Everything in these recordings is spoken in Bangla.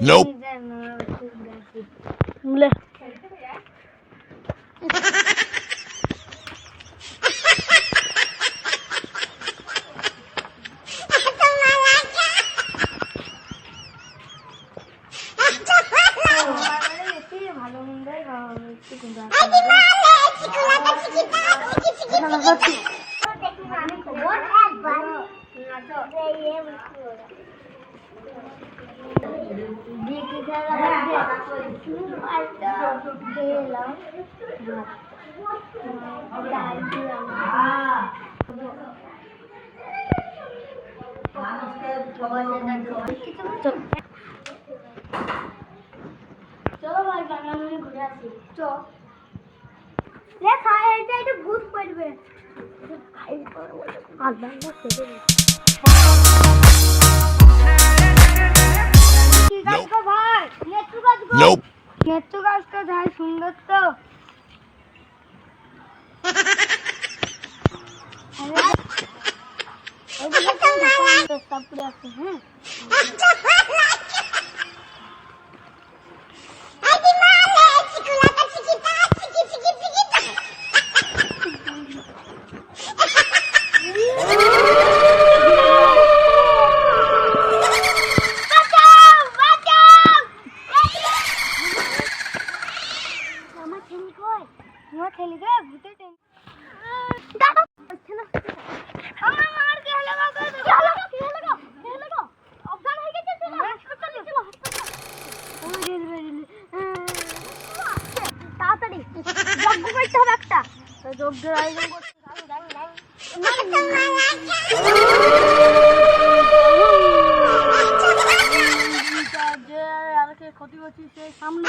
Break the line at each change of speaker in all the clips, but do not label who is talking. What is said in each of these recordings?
Nope.
চলো ভাই বাঙালি ঘুরে আসি চ লে খাই এটা একটু ভূত পড়বে কি
Nope.
নেটু গাছটা ভাই সুন্দর তো। হ্যাঁ। তোমার ছেলে গে ভূতে টেন দাদা ছেলে আমার মার কে হলো গো কি হলো গো কি হলো গো কি হলো গো অজ্ঞান হয়ে গেছে ছেলে হাসপাতালে ছিল হাসপাতাল ওই রে রে রে তাড়াতাড়ি যজ্ঞ করতে হবে একটা তো আয়োজন করতে দাঁড়াও দাঁড়াও দাঁড়াও ক্ষতি করছি সে সামনে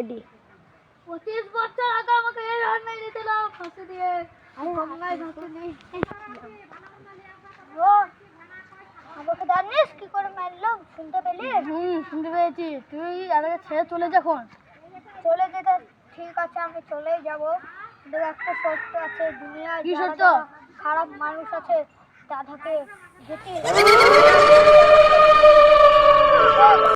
এডি
পঁচিশ বছর আগে আমাকে এই রান মেরে ফাঁসি দিয়ে। আমি অন্যায় ফাঁসি আমাকে জানিস কি করে মারলো? শুনতে পেলি?
হুম শুনতে পেয়েছি। তুই আগে ছেড়ে চলে যখন
চলে যেতে ঠিক আছে আমি চলেই যাব। একটা সত্য আছে দুনিয়ায়
কি সত্য?
খারাপ মানুষ আছে দাদাকে যেতে